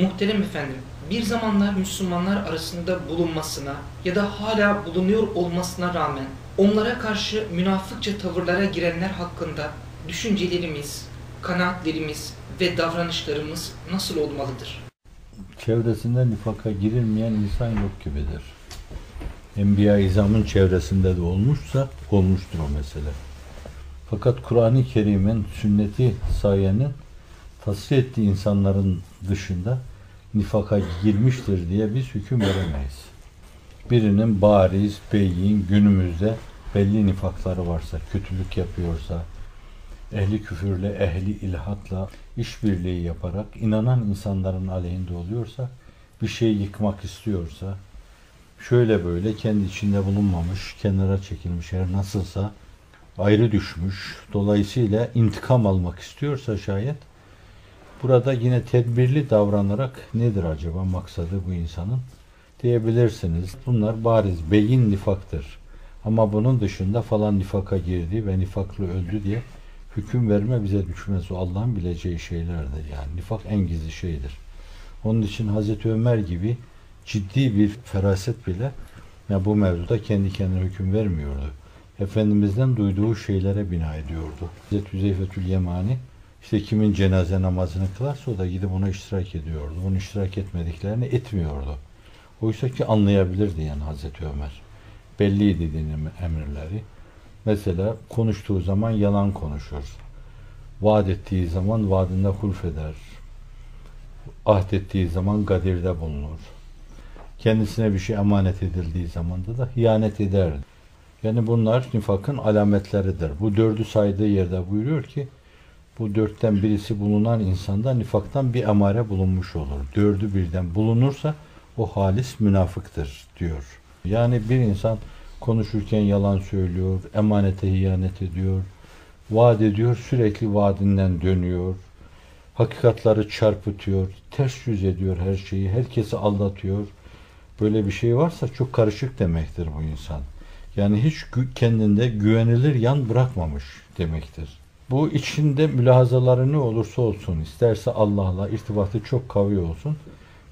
Muhterem efendim, bir zamanlar Müslümanlar arasında bulunmasına ya da hala bulunuyor olmasına rağmen onlara karşı münafıkça tavırlara girenler hakkında düşüncelerimiz, kanaatlerimiz ve davranışlarımız nasıl olmalıdır? Çevresinde nifaka girilmeyen insan yok gibidir. Enbiya izamın çevresinde de olmuşsa olmuştur o mesele. Fakat Kur'an-ı Kerim'in sünneti sayenin tasvir ettiği insanların dışında nifaka girmiştir diye biz hüküm veremeyiz. Birinin bariz, beyin, günümüzde belli nifakları varsa, kötülük yapıyorsa, ehli küfürle, ehli ilhatla işbirliği yaparak inanan insanların aleyhinde oluyorsa, bir şey yıkmak istiyorsa, şöyle böyle kendi içinde bulunmamış, kenara çekilmiş her nasılsa ayrı düşmüş. Dolayısıyla intikam almak istiyorsa şayet burada yine tedbirli davranarak nedir acaba maksadı bu insanın diyebilirsiniz. Bunlar bariz beyin nifaktır. Ama bunun dışında falan nifaka girdi ve nifaklı öldü diye hüküm verme bize düşmez. O Allah'ın bileceği şeylerdir. Yani nifak en gizli şeydir. Onun için Hazreti Ömer gibi ciddi bir feraset bile ya bu mevzuda kendi kendine hüküm vermiyordu. Efendimiz'den duyduğu şeylere bina ediyordu. Hazreti Hüzeyfetül Yemani işte kimin cenaze namazını kılarsa o da gidip ona iştirak ediyordu. Onun iştirak etmediklerini etmiyordu. Oysa ki anlayabilirdi yani Hazreti Ömer. Belliydi dinin emirleri. Mesela konuştuğu zaman yalan konuşur. Vaat ettiği zaman vaadinde hulf eder. Ahdettiği zaman gadirde bulunur. Kendisine bir şey emanet edildiği zamanda da hıyanet ederdi. Yani bunlar nifakın alametleridir. Bu dördü saydığı yerde buyuruyor ki bu dörtten birisi bulunan insanda nifaktan bir emare bulunmuş olur. Dördü birden bulunursa o halis münafıktır diyor. Yani bir insan konuşurken yalan söylüyor, emanete ihanet ediyor, vaat ediyor, sürekli vaadinden dönüyor, hakikatları çarpıtıyor, ters yüz ediyor her şeyi, herkesi aldatıyor. Böyle bir şey varsa çok karışık demektir bu insan. Yani hiç kendinde güvenilir yan bırakmamış demektir. Bu içinde mülahazaları ne olursa olsun, isterse Allah'la irtibatı çok kavi olsun,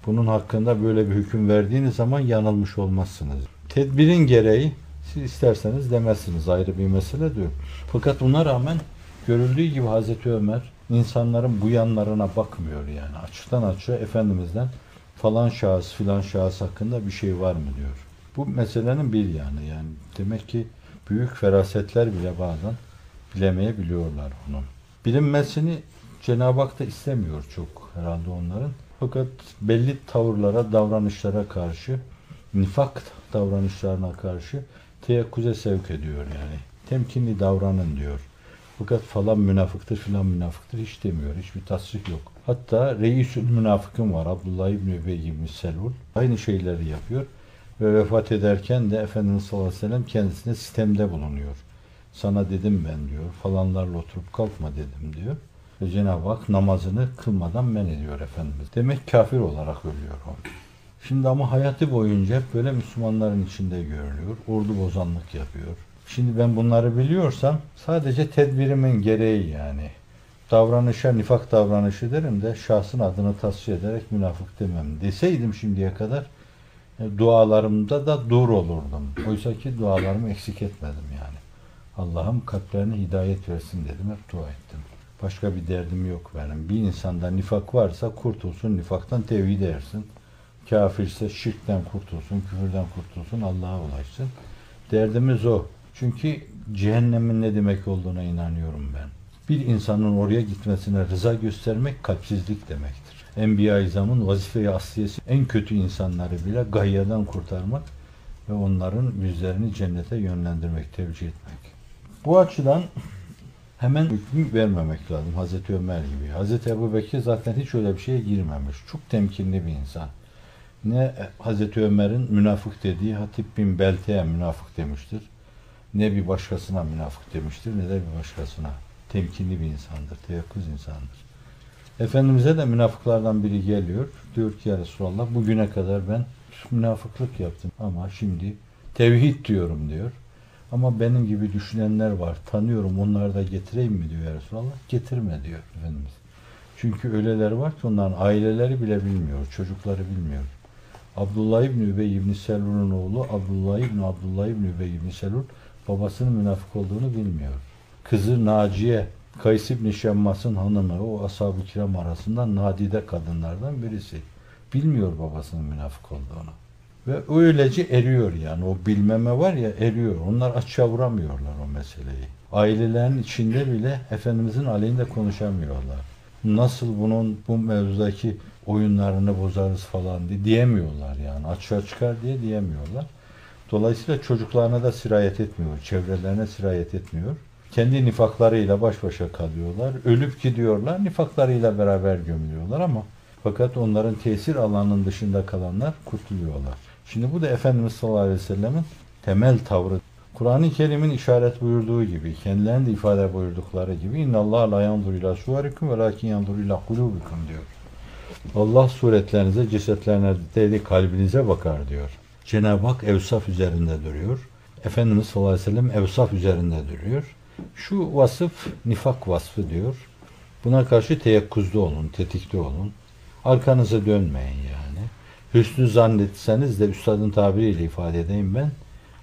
bunun hakkında böyle bir hüküm verdiğiniz zaman yanılmış olmazsınız. Tedbirin gereği siz isterseniz demezsiniz ayrı bir mesele diyor. Fakat buna rağmen görüldüğü gibi Hazreti Ömer insanların bu yanlarına bakmıyor yani. Açıktan açığa Efendimiz'den falan şahıs filan şahıs hakkında bir şey var mı diyor. Bu meselenin bir yanı yani. Demek ki büyük ferasetler bile bazen bilemeyebiliyorlar bunu. Bilinmesini Cenab-ı Hak da istemiyor çok herhalde onların. Fakat belli tavırlara, davranışlara karşı, nifak davranışlarına karşı teyakkuze sevk ediyor yani. Temkinli davranın diyor. Fakat falan münafıktır filan münafıktır hiç demiyor. Hiçbir tasrih yok. Hatta reisül münafıkın var. Abdullah İbni Übey gibi Selul. Aynı şeyleri yapıyor. Ve vefat ederken de Efendimiz sallallahu aleyhi ve sellem kendisine sistemde bulunuyor. Sana dedim ben diyor. Falanlarla oturup kalkma dedim diyor. Ve Cenab-ı Hak namazını kılmadan men ediyor Efendimiz. Demek kafir olarak ölüyor o. Şimdi ama hayatı boyunca hep böyle Müslümanların içinde görülüyor. Ordu bozanlık yapıyor. Şimdi ben bunları biliyorsam sadece tedbirimin gereği yani. Davranışa nifak davranışı derim de şahsın adını tasfiye ederek münafık demem. Deseydim şimdiye kadar e, dualarımda da dur olurdum. Oysa ki dualarımı eksik etmedim yani. Allah'ım kalplerine hidayet versin dedim. Hep dua ettim. Başka bir derdim yok benim. Bir insanda nifak varsa kurtulsun, nifaktan tevhid ersin. Kafirse şirkten kurtulsun, küfürden kurtulsun, Allah'a ulaşsın. Derdimiz o. Çünkü cehennemin ne demek olduğuna inanıyorum ben. Bir insanın oraya gitmesine rıza göstermek kalpsizlik demektir. Enbiya-i İzam'ın vazife-i asliyesi en kötü insanları bile gayyadan kurtarmak ve onların yüzlerini cennete yönlendirmek, tevcih etmek. Bu açıdan hemen hükmü vermemek lazım Hazreti Ömer gibi. Hazreti Ebu Bekir zaten hiç öyle bir şeye girmemiş. Çok temkinli bir insan. Ne Hazreti Ömer'in münafık dediği Hatip bin Belte'ye münafık demiştir. Ne bir başkasına münafık demiştir ne de bir başkasına. Temkinli bir insandır, teyakkuz insandır. Efendimiz'e de münafıklardan biri geliyor. Diyor ki ya Resulallah bugüne kadar ben münafıklık yaptım ama şimdi tevhid diyorum diyor. Ama benim gibi düşünenler var. Tanıyorum onları da getireyim mi diyor Resulallah. Getirme diyor Efendimiz. Çünkü öyleler var ki onların aileleri bile bilmiyor, çocukları bilmiyor. Abdullah İbni Übey İbni Selul'un oğlu Abdullah İbni Abdullah İbni Übey İbni Selul babasının münafık olduğunu bilmiyor. Kızı Naciye, Kays İbni Şemmas'ın hanımı, o ashab-ı kiram arasından nadide kadınlardan birisi. Bilmiyor babasının münafık olduğunu. Ve öylece eriyor yani. O bilmeme var ya eriyor. Onlar açığa vuramıyorlar o meseleyi. Ailelerin içinde bile Efendimizin aleyhinde konuşamıyorlar. Nasıl bunun bu mevzudaki oyunlarını bozarız falan diye diyemiyorlar yani. Açığa çıkar diye diyemiyorlar. Dolayısıyla çocuklarına da sirayet etmiyor. Çevrelerine sirayet etmiyor. Kendi nifaklarıyla baş başa kalıyorlar. Ölüp gidiyorlar. Nifaklarıyla beraber gömülüyorlar ama fakat onların tesir alanının dışında kalanlar kurtuluyorlar. Şimdi bu da Efendimiz sallallahu aleyhi ve sellemin temel tavrı. Kur'an-ı Kerim'in işaret buyurduğu gibi, kendilerinin de ifade buyurdukları gibi inna Allah la yanzur ila suvarikum ve lakin yanzur ila diyor. Allah suretlerinize, cesetlerine değil kalbinize bakar diyor. Cenab-ı Hak evsaf üzerinde duruyor. Efendimiz sallallahu aleyhi ve sellem evsaf üzerinde duruyor. Şu vasıf nifak vasfı diyor. Buna karşı teyakkuzda olun, tetikte olun. Arkanıza dönmeyin yani. Hüsnü zannetseniz de üstadın tabiriyle ifade edeyim ben.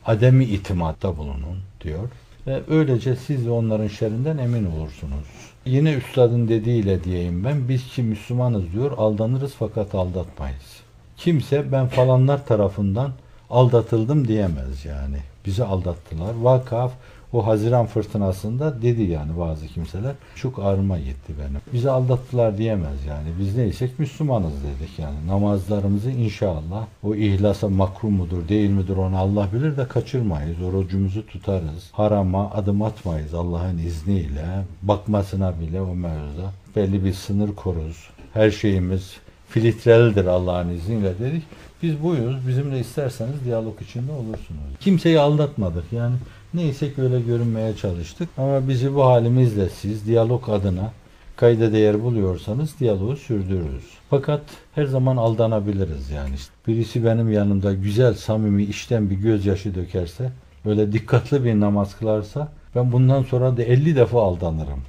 Ademi itimatta bulunun diyor. Ve öylece siz de onların şerrinden emin olursunuz. Yine üstadın dediğiyle diyeyim ben. Biz ki Müslümanız diyor aldanırız fakat aldatmayız. Kimse ben falanlar tarafından aldatıldım diyemez yani. Bizi aldattılar. Vakaf o Haziran fırtınasında dedi yani bazı kimseler çok ağrıma gitti benim. Bizi aldattılar diyemez yani. Biz neysek Müslümanız dedik yani. Namazlarımızı inşallah o ihlasa makrum mudur değil midir onu Allah bilir de kaçırmayız. Orucumuzu tutarız. Harama adım atmayız Allah'ın izniyle. Bakmasına bile o mevzuda belli bir sınır koruz. Her şeyimiz filtrelidir Allah'ın izniyle dedik. Biz buyuz. Bizimle isterseniz diyalog içinde olursunuz. Kimseyi aldatmadık. Yani Neyse öyle görünmeye çalıştık. Ama bizi bu halimizle siz diyalog adına kayda değer buluyorsanız diyaloğu sürdürürüz. Fakat her zaman aldanabiliriz yani. Birisi benim yanımda güzel, samimi, işten bir gözyaşı dökerse, böyle dikkatli bir namaz kılarsa ben bundan sonra da 50 defa aldanırım.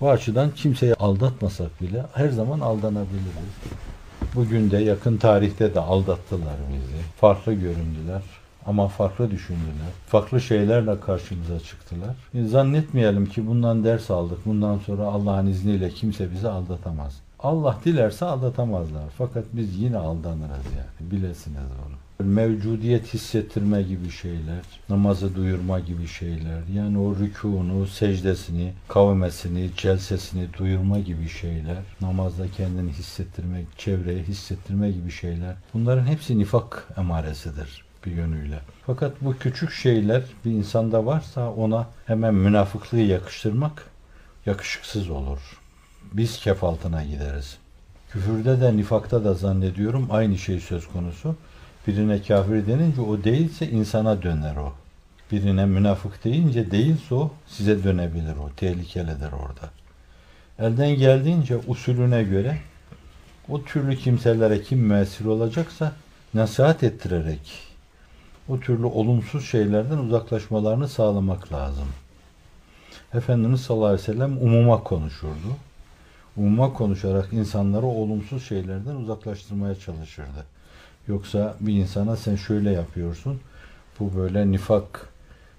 Bu açıdan kimseyi aldatmasak bile her zaman aldanabiliriz. Bugün de yakın tarihte de aldattılar bizi. Farklı göründüler. Ama farklı düşündüler. Farklı şeylerle karşımıza çıktılar. Zannetmeyelim ki bundan ders aldık. Bundan sonra Allah'ın izniyle kimse bizi aldatamaz. Allah dilerse aldatamazlar. Fakat biz yine aldanırız yani. Bilesiniz onu mevcudiyet hissettirme gibi şeyler, namazı duyurma gibi şeyler, yani o rükûnu, secdesini, kavmesini, celsesini duyurma gibi şeyler, namazda kendini hissettirmek, çevreye hissettirme gibi şeyler, bunların hepsi nifak emaresidir bir yönüyle. Fakat bu küçük şeyler bir insanda varsa ona hemen münafıklığı yakıştırmak yakışıksız olur. Biz kef altına gideriz. Küfürde de nifakta da zannediyorum aynı şey söz konusu. Birine kafir denince o değilse insana döner o. Birine münafık deyince değilse o size dönebilir o. Tehlikelidir orada. Elden geldiğince usulüne göre o türlü kimselere kim müessir olacaksa nasihat ettirerek o türlü olumsuz şeylerden uzaklaşmalarını sağlamak lazım. Efendimiz sallallahu aleyhi ve sellem umuma konuşurdu. Umuma konuşarak insanları olumsuz şeylerden uzaklaştırmaya çalışırdı. Yoksa bir insana sen şöyle yapıyorsun, bu böyle nifak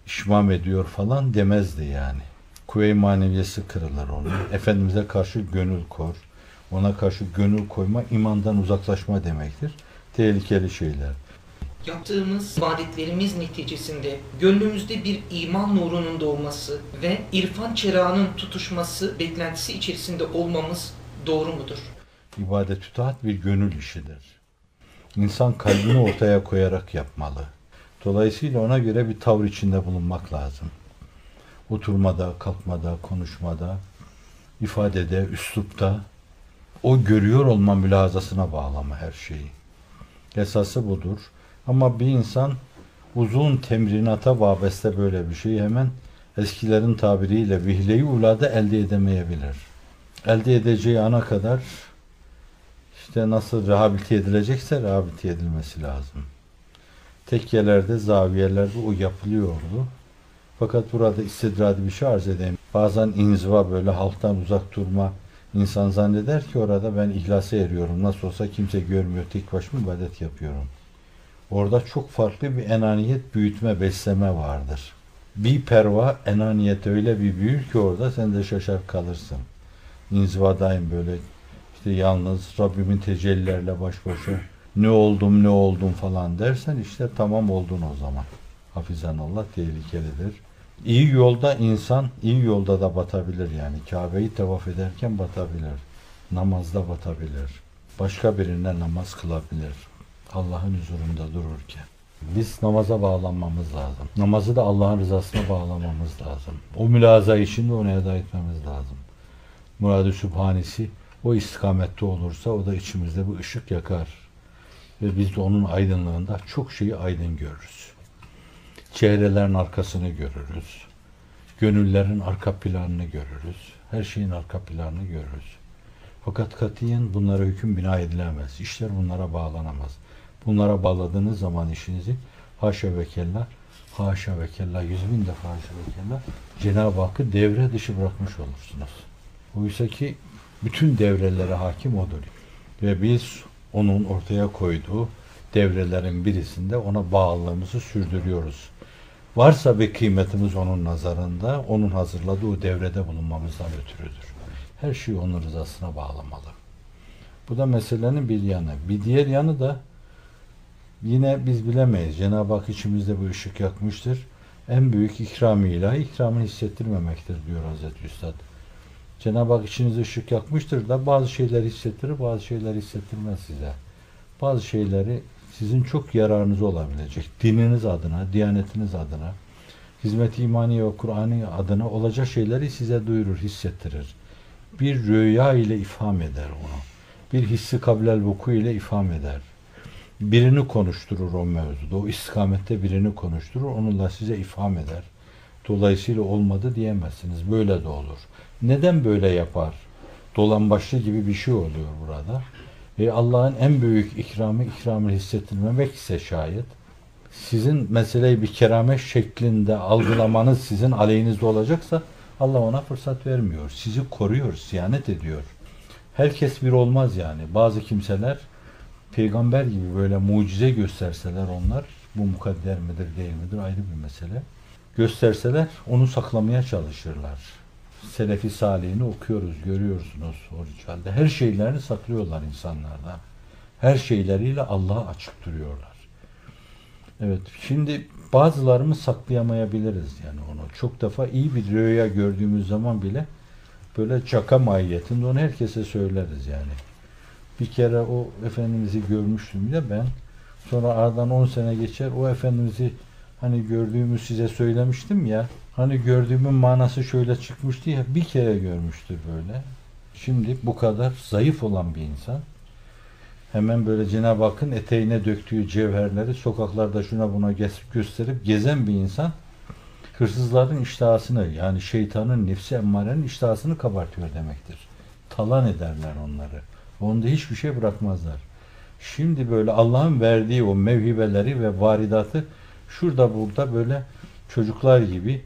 işmam ediyor falan demezdi yani. Kuvve-i maneviyesi kırılır onun. Efendimiz'e karşı gönül kor. Ona karşı gönül koyma imandan uzaklaşma demektir. Tehlikeli şeyler. Yaptığımız ibadetlerimiz neticesinde gönlümüzde bir iman nurunun doğması ve irfan çerağının tutuşması beklentisi içerisinde olmamız doğru mudur? İbadet-ü taat bir gönül işidir. İnsan kalbini ortaya koyarak yapmalı. Dolayısıyla ona göre bir tavır içinde bulunmak lazım. Oturmada, kalkmada, konuşmada, ifadede, üslupta o görüyor olma mülazasına bağlama her şeyi. Esası budur. Ama bir insan uzun temrinata vabeste böyle bir şeyi hemen eskilerin tabiriyle vihleyi ulada elde edemeyebilir. Elde edeceği ana kadar işte nasıl rehabilite edilecekse rehabilite edilmesi lazım. Tekkelerde, zaviyelerde o yapılıyordu. Fakat burada istidradi bir şey arz edeyim. Bazen inziva böyle halktan uzak durma, İnsan zanneder ki orada ben ihlasa eriyorum. Nasıl olsa kimse görmüyor. Tek başıma ibadet yapıyorum. Orada çok farklı bir enaniyet büyütme, besleme vardır. Bir perva enaniyet öyle bir büyür ki orada sen de şaşar kalırsın. İnzivadayım böyle işte yalnız Rabbimin tecellilerle baş başa ne oldum ne oldum falan dersen işte tamam oldun o zaman. Hafizan Allah tehlikelidir. İyi yolda insan iyi yolda da batabilir yani. Kabe'yi tavaf ederken batabilir. Namazda batabilir. Başka birine namaz kılabilir. Allah'ın huzurunda dururken. Biz namaza bağlanmamız lazım. Namazı da Allah'ın rızasına bağlamamız lazım. O mülaza içinde onu eda etmemiz lazım. Murad-ı Sübhanesi o istikamette olursa o da içimizde bir ışık yakar. Ve biz de onun aydınlığında çok şeyi aydın görürüz. Çehrelerin arkasını görürüz. Gönüllerin arka planını görürüz. Her şeyin arka planını görürüz. Fakat katiyen bunlara hüküm bina edilemez. İşler bunlara bağlanamaz. Bunlara bağladığınız zaman işinizi haşa ve kella, haşa ve kella, yüz bin defa haşa ve kella Cenab-ı Hakk'ı devre dışı bırakmış olursunuz. Oysa ki bütün devrelere hakim odur. Ve biz onun ortaya koyduğu devrelerin birisinde ona bağlılığımızı sürdürüyoruz. Varsa bir kıymetimiz onun nazarında, onun hazırladığı devrede bulunmamızdan ötürüdür. Her şeyi onun rızasına bağlamalı. Bu da meselenin bir yanı. Bir diğer yanı da yine biz bilemeyiz. Cenab-ı Hak içimizde bu ışık yakmıştır. En büyük ikram ilahi ikramını hissettirmemektir diyor Hazreti Üstad. Cenab-ı Hak içinize ışık yakmıştır da bazı şeyleri hissettirir, bazı şeyleri hissettirmez size. Bazı şeyleri sizin çok yararınız olabilecek. Dininiz adına, diyanetiniz adına, hizmet imani ve Kur'an'ı adına olacak şeyleri size duyurur, hissettirir. Bir rüya ile ifham eder onu. Bir hissi kablel vuku ile ifham eder. Birini konuşturur o mevzuda. O istikamette birini konuşturur. Onunla size ifham eder. Dolayısıyla olmadı diyemezsiniz. Böyle de olur. Neden böyle yapar? Dolambaçlı gibi bir şey oluyor burada. E Allah'ın en büyük ikramı ikramı hissettirmemek ise şayet sizin meseleyi bir keramet şeklinde algılamanız sizin aleyhinizde olacaksa Allah ona fırsat vermiyor. Sizi koruyor, siyanet ediyor. Herkes bir olmaz yani. Bazı kimseler peygamber gibi böyle mucize gösterseler onlar bu mukadder midir değil midir ayrı bir mesele. Gösterseler onu saklamaya çalışırlar. Selefi Salih'ini okuyoruz, görüyorsunuz o ricalde. Her şeylerini saklıyorlar insanlardan. Her şeyleriyle Allah'a açık duruyorlar. Evet, şimdi bazılarımız saklayamayabiliriz yani onu. Çok defa iyi bir rüya gördüğümüz zaman bile böyle çaka mahiyetinde onu herkese söyleriz yani. Bir kere o Efendimiz'i görmüştüm de ben. Sonra aradan 10 sene geçer o Efendimiz'i hani gördüğümü size söylemiştim ya. Hani gördüğümün manası şöyle çıkmıştı ya bir kere görmüştür böyle. Şimdi bu kadar zayıf olan bir insan hemen böyle Cenab-ı Hakk'ın eteğine döktüğü cevherleri sokaklarda şuna buna gösterip gezen bir insan hırsızların iştahasını yani şeytanın nefsi emmarenin iştahasını kabartıyor demektir. Talan ederler onları. Onda hiçbir şey bırakmazlar. Şimdi böyle Allah'ın verdiği o mevhibeleri ve varidatı şurada burada böyle çocuklar gibi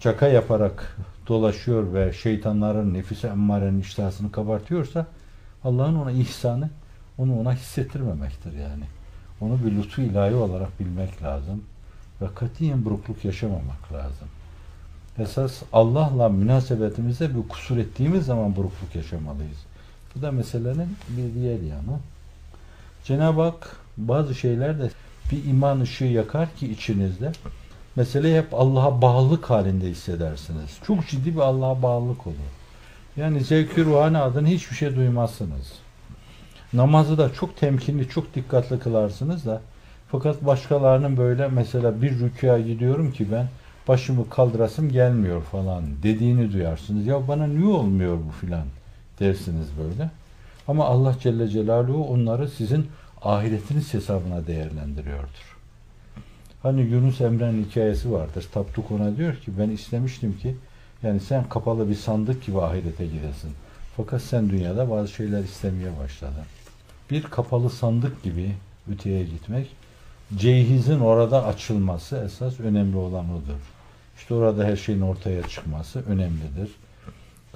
çaka yaparak dolaşıyor ve şeytanların nefise emmarenin iştahını kabartıyorsa Allah'ın ona ihsanı onu ona hissettirmemektir yani. Onu bir lütfu ilahi olarak bilmek lazım. Ve katiyen burukluk yaşamamak lazım. Esas Allah'la münasebetimizde bir kusur ettiğimiz zaman burukluk yaşamalıyız. Bu da meselenin bir diğer yanı. Cenab-ı Hak bazı şeylerde bir iman ışığı yakar ki içinizde meseleyi hep Allah'a bağlılık halinde hissedersiniz. Çok ciddi bir Allah'a bağlılık olur. Yani zevk-i ruhani adına hiçbir şey duymazsınız. Namazı da çok temkinli, çok dikkatli kılarsınız da fakat başkalarının böyle mesela bir rüküya gidiyorum ki ben başımı kaldırasım gelmiyor falan dediğini duyarsınız. Ya bana niye olmuyor bu filan dersiniz böyle. Ama Allah Celle Celaluhu onları sizin ahiretiniz hesabına değerlendiriyordur. Hani Yunus Emre'nin hikayesi vardır. Tapduk ona diyor ki ben istemiştim ki yani sen kapalı bir sandık gibi ahirete gidesin. Fakat sen dünyada bazı şeyler istemeye başladın. Bir kapalı sandık gibi öteye gitmek, cehizin orada açılması esas önemli olan odur. İşte orada her şeyin ortaya çıkması önemlidir.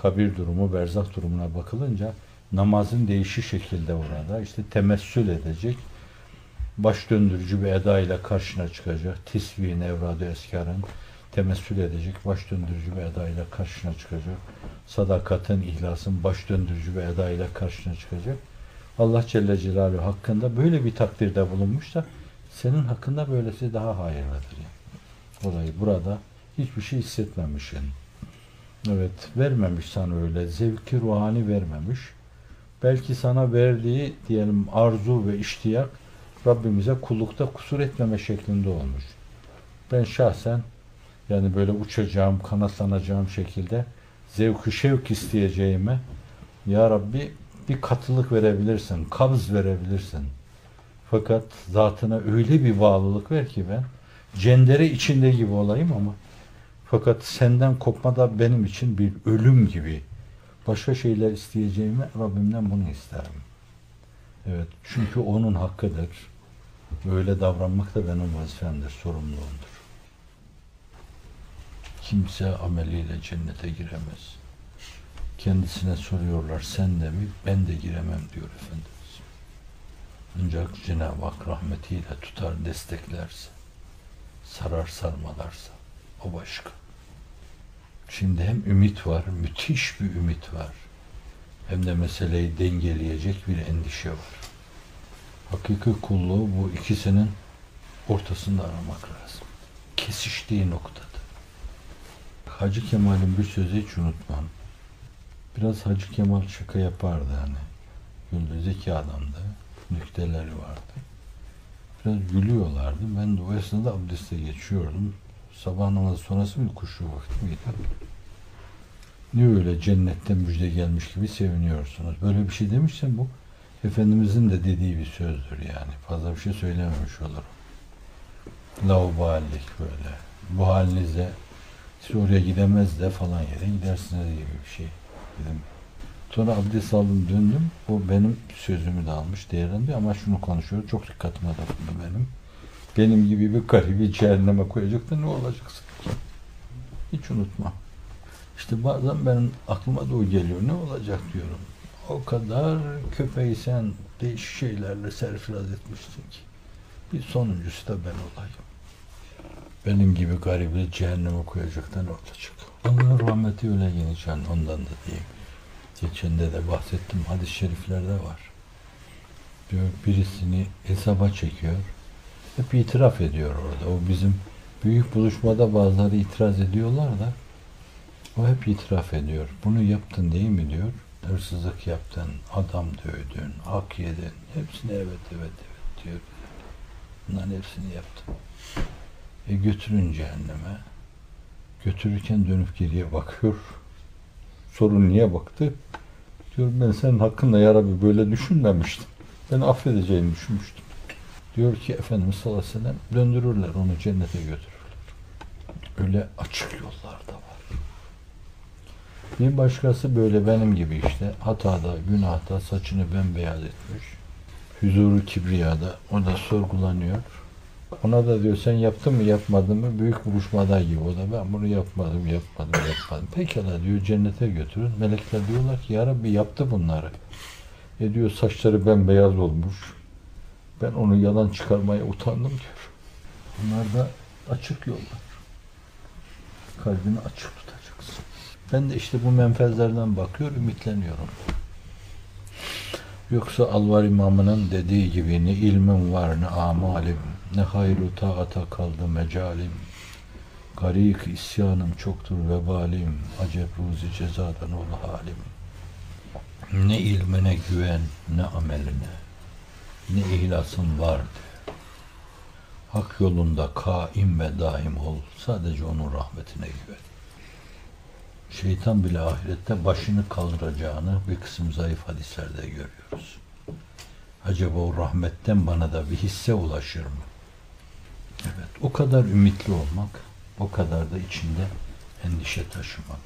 Kabir durumu, berzak durumuna bakılınca namazın değişik şekilde orada işte temessül edecek, baş döndürücü bir eda ile karşına çıkacak. Tisbih'in, evradı eskarın temessül edecek, baş döndürücü bir eda ile karşına çıkacak. Sadakatin, ihlasın baş döndürücü bir eda ile karşına çıkacak. Allah Celle Celaluhu hakkında böyle bir takdirde bulunmuş da senin hakkında böylesi daha hayırlıdır. Yani. Olayı burada hiçbir şey hissetmemişsin. Evet, vermemiş sana öyle. Zevki ruhani vermemiş. Belki sana verdiği diyelim arzu ve iştiyak Rabbimize kullukta kusur etmeme şeklinde olmuş. Ben şahsen yani böyle uçacağım, kanatlanacağım şekilde zevk şevk isteyeceğime Ya Rabbi bir katılık verebilirsin, kabz verebilirsin. Fakat zatına öyle bir bağlılık ver ki ben cendere içinde gibi olayım ama fakat senden kopma da benim için bir ölüm gibi. Başka şeyler isteyeceğime Rabbimden bunu isterim. Evet, çünkü onun hakkıdır. Böyle davranmak da benim vazifemdir, sorumluluğumdur. Kimse ameliyle cennete giremez. Kendisine soruyorlar sen de mi? Ben de giremem diyor Efendimiz. Ancak Cenab-ı Hak rahmetiyle tutar desteklerse, sarar sarmalarsa o başka. Şimdi hem ümit var, müthiş bir ümit var. Hem de meseleyi dengeleyecek bir endişe var. Hakiki kulluğu bu ikisinin ortasında aramak lazım. Kesiştiği noktada. Hacı Kemal'in bir sözü hiç unutmam. Biraz Hacı Kemal şaka yapardı hani. Güldü zeki adamdı. Nükteleri vardı. Biraz gülüyorlardı. Ben de o esnada abdeste geçiyordum. Sabah namazı sonrası bir kuşu vakti miydi? Niye öyle cennetten müjde gelmiş gibi seviniyorsunuz? Böyle bir şey demişsen bu Efendimizin de dediği bir sözdür yani. Fazla bir şey söylememiş olurum. Lauballik böyle. Bu halinizde siz oraya gidemez de falan yere gidersiniz gibi bir şey. Dedim. Sonra abdest aldım döndüm. O benim sözümü de almış değerlendi ama şunu konuşuyor. Çok dikkatime dokundu benim. Benim gibi bir garibi cehenneme koyacak da ne olacaksın? Hiç unutma. İşte bazen benim aklıma da o geliyor. Ne olacak diyorum. O kadar köpeği sen değişik şeylerle serfiraz etmişsin ki. Bir sonuncusu da ben olayım. Benim gibi garibi cehenneme koyacaktan olacak. Allah'ın rahmeti öyle geniş yani ondan da diyeyim. Geçende de bahsettim hadis-i şeriflerde var. Diyor birisini hesaba çekiyor. Hep itiraf ediyor orada. O bizim büyük buluşmada bazıları itiraz ediyorlar da o hep itiraf ediyor. Bunu yaptın değil mi diyor. Hırsızlık yaptın, adam dövdün, hak yedin. Hepsini evet evet evet diyor. Bunların hepsini yaptım. E götürün cehenneme. Götürürken dönüp geriye bakıyor. Sorun niye baktı? Diyor ben senin hakkında ya Rabbi böyle düşünmemiştim. Beni affedeceğini düşünmüştüm. Diyor ki Efendimiz sallallahu aleyhi ve sellem döndürürler onu cennete götürürler. Öyle açık yollar da var. Bir başkası böyle benim gibi işte hatada, günahta saçını bembeyaz etmiş. Huzuru kibriyada o da sorgulanıyor. Ona da diyor sen yaptın mı yapmadın mı büyük buluşmada gibi o da ben bunu yapmadım yapmadım yapmadım. Pekala diyor cennete götürün. Melekler diyorlar ki ya Rabbi yaptı bunları. E diyor saçları bembeyaz olmuş. Ben onu yalan çıkarmaya utandım diyor. Bunlar da açık yollar. Kalbini açık tutacaksın. Ben de işte bu menfezlerden bakıyor, ümitleniyorum. Yoksa Alvar İmamı'nın dediği gibi ne ilmim var ne amalim, ne hayru taata kaldı mecalim. Garik isyanım çoktur vebalim, acep ruzi cezadan ol halim. Ne ilmine güven, ne ameline, ne ihlasın var de. Hak yolunda kaim ve daim ol, sadece onun rahmetine güven. Şeytan bile ahirette başını kaldıracağını bir kısım zayıf hadislerde görüyoruz. Acaba o rahmetten bana da bir hisse ulaşır mı? Evet, o kadar ümitli olmak, o kadar da içinde endişe taşımak.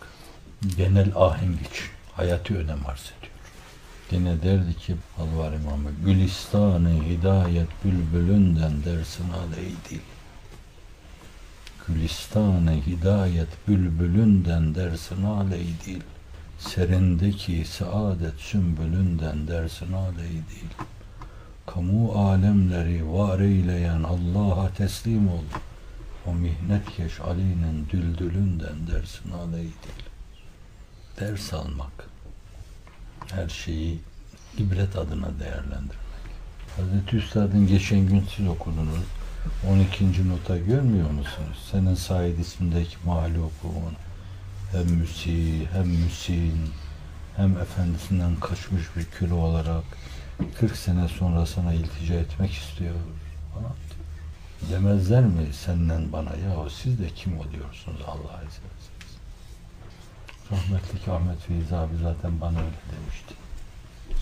Genel ahenk için hayati önem arz ediyor. Yine derdi ki Alvar İmamı, Gülistanı hidayet bülbülünden dersin al ey dil. Gülistanı hidayet bülbülünden dersin al ey dil. Serindeki saadet sümbülünden dersin aley değil. Kamu alemleri var eyleyen Allah'a teslim ol. O mihnetkeş Ali'nin düldülünden dersin aley değil. Ders almak. Her şeyi ibret adına değerlendirmek. Hazreti Üstad'ın geçen gün siz okudunuz. 12. nota görmüyor musunuz? Senin Said ismindeki mahlukun hem müsi hem müsin hem efendisinden kaçmış bir kül olarak 40 sene sonra sana iltica etmek istiyor falan. Demezler mi senden bana ya siz de kim oluyorsunuz Allah'a isterseniz. Rahmetli Ahmet Feyzi abi zaten bana öyle demişti.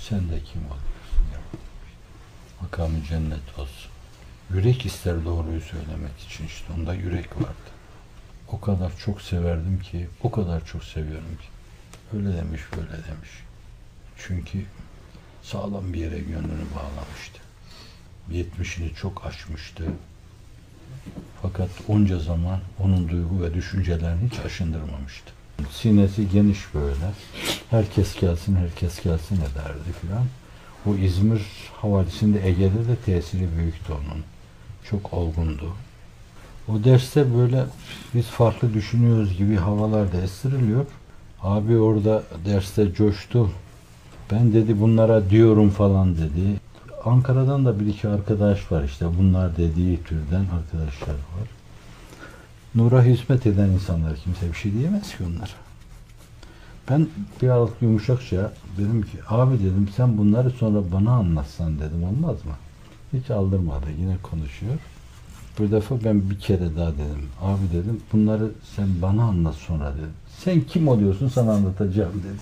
Sen de kim oluyorsun ya? Makamı cennet olsun. Yürek ister doğruyu söylemek için işte onda yürek vardı. O kadar çok severdim ki, o kadar çok seviyorum ki. Öyle demiş, böyle demiş. Çünkü sağlam bir yere gönlünü bağlamıştı. Yetmişini çok aşmıştı. Fakat onca zaman onun duygu ve düşüncelerini hiç aşındırmamıştı. Sinesi geniş böyle. Herkes gelsin, herkes gelsin ederdi filan. O İzmir havalisinde Ege'de de tesiri büyüktü onun. Çok olgundu. O derste böyle biz farklı düşünüyoruz gibi havalarda estiriliyor. Abi orada derste coştu. Ben dedi bunlara diyorum falan dedi. Ankara'dan da bir iki arkadaş var işte bunlar dediği türden arkadaşlar var. Nur'a hizmet eden insanlar kimse bir şey diyemez ki onlara. Ben biraz yumuşakça dedim ki abi dedim sen bunları sonra bana anlatsan dedim olmaz mı? Hiç aldırmadı yine konuşuyor. Bir defa ben bir kere daha dedim. Abi dedim bunları sen bana anlat sonra dedim. Sen kim oluyorsun sana anlatacağım dedim.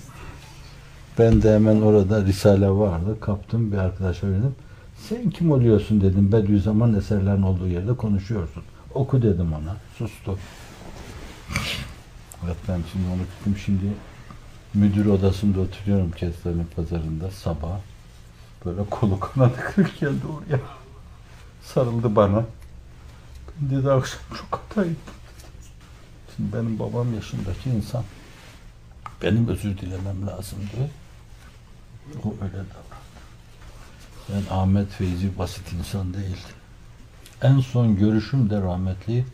Ben de hemen orada Risale vardı. Kaptım bir arkadaşa verdim. Sen kim oluyorsun dedim. Bediüzzaman eserlerin olduğu yerde konuşuyorsun. Oku dedim ona. Sustu. Evet ben şimdi onu tuttum. Şimdi müdür odasında oturuyorum Kestane'nin pazarında sabah. Böyle kolu kanadı kırık geldi oraya. Sarıldı bana. Ben dedi akşam çok hatayım. Şimdi benim babam yaşındaki insan. Benim özür dilemem lazımdı. O öyle davrandı. Ben Ahmet Feyzi basit insan değildim. En son görüşüm de rahmetli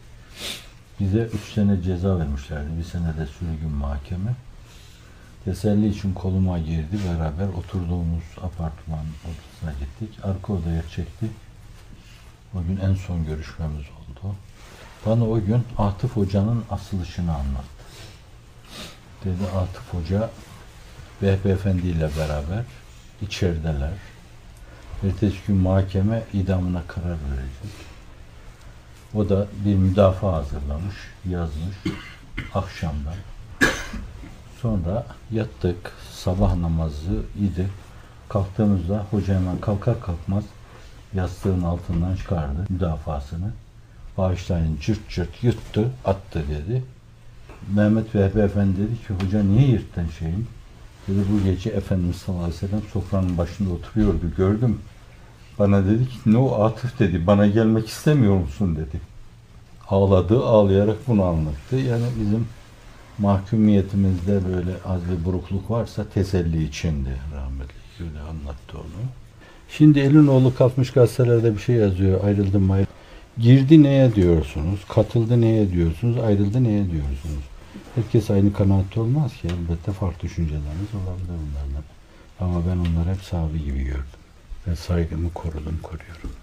bize üç sene ceza vermişlerdi. Bir sene de sürgün mahkeme. Teselli için koluma girdi. Beraber oturduğumuz apartman odasına gittik. Arka odaya çekti. O gün en son görüşmemiz oldu. Bana o gün Atıf Hoca'nın asılışını anlattı. Dedi Atıf Hoca Vehbi Efendi ile beraber içerideler. Ertesi gün mahkeme idamına karar verecek. O da bir müdafaa hazırlamış, yazmış akşamdan. Sonra yattık, sabah namazı idi. Kalktığımızda hoca hemen kalkar kalkmaz yastığın altından çıkardı müdafasını. Bağışlayın cırt cırt yuttu, attı dedi. Mehmet Vehbi Efendi dedi ki hoca niye yırttın şeyin? Dedi bu gece Efendimiz sallallahu aleyhi ve sellem sofranın başında oturuyordu gördüm. Bana dedi ki ne o Atıf dedi bana gelmek istemiyor musun dedi. Ağladı ağlayarak bunu anlattı. Yani bizim mahkumiyetimizde böyle az bir burukluk varsa teselli içindi rahmetli. Öyle anlattı onu. Şimdi elin oğlu kalkmış gazetelerde bir şey yazıyor. Ayrıldım ayrıldım. Girdi neye diyorsunuz? Katıldı neye diyorsunuz? Ayrıldı neye diyorsunuz? Herkes aynı kanaatte olmaz ki. Elbette farklı düşünceleriniz olabilir bunlardan. Ama ben onları hep sahibi gibi gördüm. Ve saygımı korudum, koruyorum.